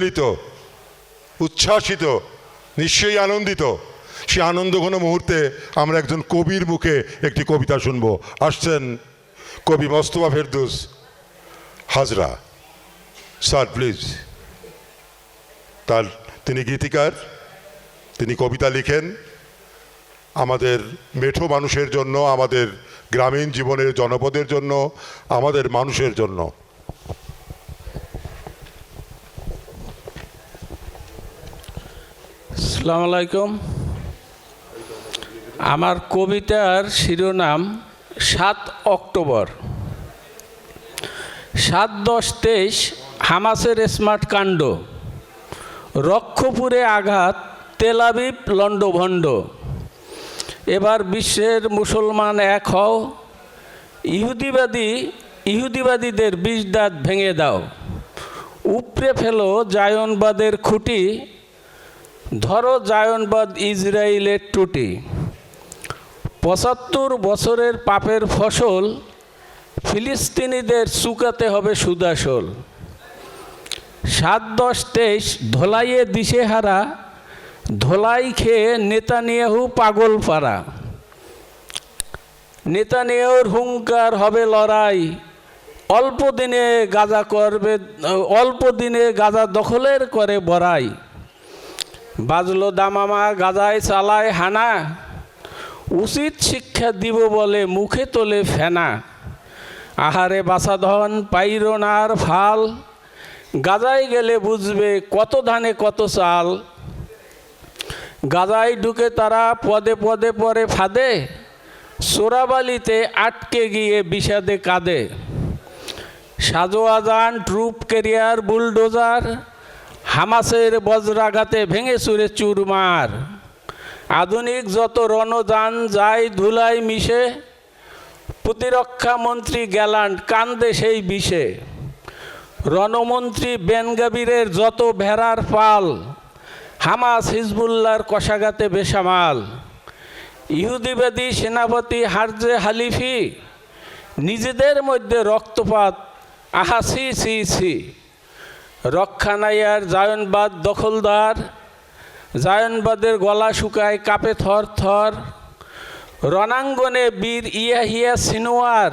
উল্লিত উচ্ছ্বাসিত, নিশ্চয়ই আনন্দিত। সে আনন্দ কোনো মুহূর্তে আমরা একজন কবির মুখে একটি কবিতা শুনব। আসছেন কবি মোস্তফা ফেরদুস, হাজরা। Sir, please. তার তিনি গীতিকার, তিনি কবিতা লিখেন। আমাদের মেঠো মানুষের জন্য, আমাদের গ্রামীণ জীবনের জনপদের জন্য, আমাদের মানুষের জন্য। আসসালামু আলাইকুম। আমার কবিতার শিরোনাম সাত অক্টোবর। সাত দশ তেইশ হামাসের স্মার্ট কাণ্ড। রক্ষপুরে আঘাত তেলাবিব লণ্ডভণ্ড। এবার বিশ্বের মুসলমান এক হও, ইহুদিবাদী, ইহুদিবাদীদের বিষ দাঁত ভেঙে দাও। উপড়ে ফেলো জায়নবাদের খুঁটি ধরো জায়নবাদ ইসরায়েলের টুটি। পঁচাত্তর বছরের পাপের ফসল ফিলিস্তিনিদের চুকাতে হবে সুদাসল। সাত দশ তেইশ ধোলাইয়ে দিশেহারা, ধোলাই খেয়ে নেতানিয়াহু পাগল পাড়া। নেতানিয়াহুর হুঙ্কার হবে লড়াই। অল্প দিনে গাজা করবে, অল্প দিনে গাজা দখলের করে বড়াই। বাজলো দামামা, গাজায় চালায় হানা। উচিত শিক্ষা দিব বলে মুখে তোলে ফেনা। আহারে বাসাধন পাইরনার ফাল। গাজায় গেলে বুঝবে কত ধানে কত চাল। গাজায় ঢুকে তারা পদে পদে পরে ফাঁদে। চোরাবালিতে আটকে গিয়ে বিষাদে কাঁদে। সাজোয়াজান ট্রুপ কেরিয়ার বুলডোজার। হামাসের বজ্রাঘাতে ভেঙে চুরে চুরমার। আধুনিক যত রণযান যায় ধুলাই মিশে, প্রতিরক্ষা মন্ত্রী গ্যালান্ট কান্দে সেই বিষে। রণমন্ত্রী বেনগাবিরের যত ভেড়ার পাল হামাস হিজবুল্লার কষাঘাতে বেসামাল। ইহুদিবাদী সেনাপতি হারজে হালিফি, নিজেদের মধ্যে রক্তপাত, আহা সি সি সি রক্ষানাইয়ার জায়নবাদ দখলদার। জায়নবাদের গলা শুকায় কাপে থর থর। রণাঙ্গনে বীর ইয়াহিয়া সিনোয়ার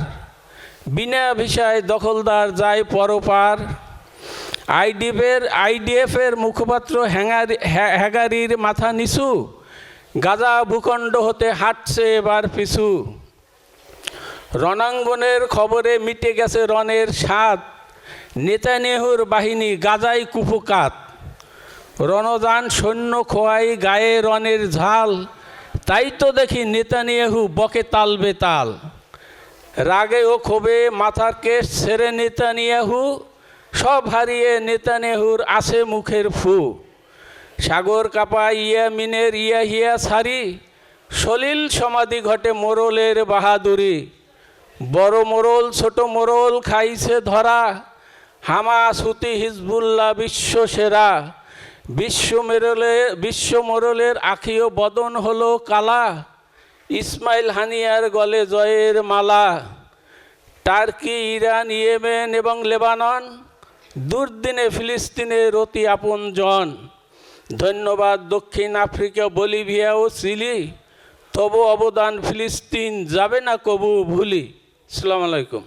বিনা ভিসায় দখলদার যায় পরপার। আইডিএফের আইডিএফের মুখপাত্র হ্যাঙ্গার, হ্যা- হ্যাগারির মাথা নিচু। গাজা ভূখণ্ড হতে হাঁটছে এবার পিছু। রণাঙ্গনের খবরে মিটে গেছে রণের স্বাদ। নেতানেহুর বাহিনী গাজাই কুপকাত রণদান সৈন্য খোয়াই গায়ে রণের ঝাল, তাই তো দেখি নেতানিয়াহু বকে তাল বেতাল। রাগে ও ক্ষোভে মাথার কেশ ছেড়ে নেতানিয়াহু সব হারিয়ে নেতানেহুর আছে মুখের ফু। সাগর কাপা ইয়া মিনের ইয়া হিয়া সারি, সলিল সমাধি ঘটে মোরলের বাহাদুরি। বড় মোরল, ছোট মোরল খাইছে ধরা হামাস হুতি হিজবুল্লাহ বিশ্ব সেরা বিশ্ব মেরলে বিশ্ব মোরলের আখিও বদন হলো কালা। ইসমাইল হানিয়ার গলে জয়ের মালা। টার্কি, ইরান, ইয়েমেন এবং লেবানন। দুর্দিনে ফিলিস্তিনের অতি আপন জন। ধন্যবাদ দক্ষিণ আফ্রিকা, বলিভিয়া ও চিলি। তবু অবদান ফিলিস্তিন যাবে না কবু ভুলি। সালাম আলাইকুম।